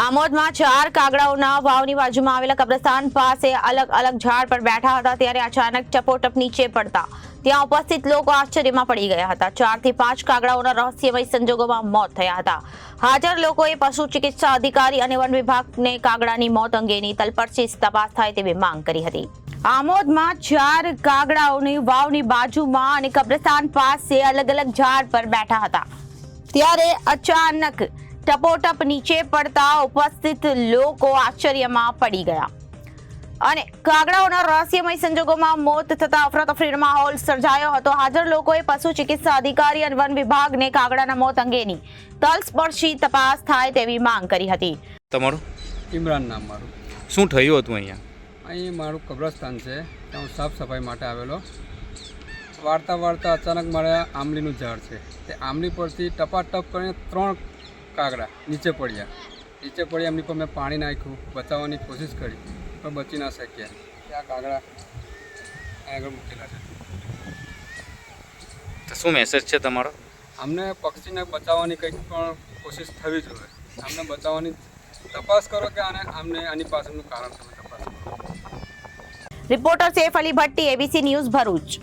આમોદમાં ચાર કાગડાઓના વાવની બાજુમાં આવેલા કબ્રસ્તાન પાસે અલગ અલગ ઝાડ પર બેઠા હતા ત્યારે અચાનક ટપોટપ નીચે પડતા. ત્યાં ઉપસ્થિત લોકો આશ્ચર્યમાં પડી ગયા હતા. ચારથી પાંચ કાગડાઓના રહસ્યમય સંજોગોમાં મોત થયા હતા. હાજર લોકોએ પશુ ચિકિત્સા અધિકારી અને વન વિભાગને કાગડાની મોત અંગેની તલપરથી તપાસ થાય તેવી માંગ કરી હતી. આમોદમાં ચાર કાગડાઓની વાવની બાજુમાં અને કબ્રસ્તાન પાસે અલગ અલગ ઝાડ પર બેઠા હતા. ત્યારે અચાનક ટપોટપ નીચે પડતા ઉપસ્થિત લોકો આશ્ચર્યમાં પડી ગયા. અને કાગડાઓના રહસ્યમય સંજોગોમાં મોત થતા અફરાતફરીનો માહોલ સર્જાયો હતો. હાજર લોકોએ પશુ ચિકિત્સા અધિકારી અને વન વિભાગને કાગડાના મોત અંગેની તલસ્પર્શી તપાસ થાય તેવી માંગ કરી હતી. તમારું? ઇમરાન નામ મારું. શું થયું હતું અહીંયા? અહીં મારું કબ્રસ્તાન છે. ત્યાં હું સાફ સફાઈ માટે આવેલો. વાર્તા વાર્તા અચાનક મારે આંબલીનું ઝાડ છે. તે આંબલી પરથી ટપાટપ કરીને ત્રણ કાગડા નીચે પડ્યા. નીચે પડ્યા એમની પર મેં પાણી નાખ્યું બચાવવાની કોશિશ કરી પણ બચી ના શક્યા. આ કાગડા આગળ મૂકેલા છે. તો શું મેસેજ છે તમારો? અમને પક્ષીને બચાવવાની કંઈક પણ કોશિશ થવી જોઈએ. અમને બચાવવાની તપાસ કરો કે આને આમને આની પાછળનું કારણ તમે તપાસ કરો. Reporter Saif Ali Bhatti ABC news Bharuch.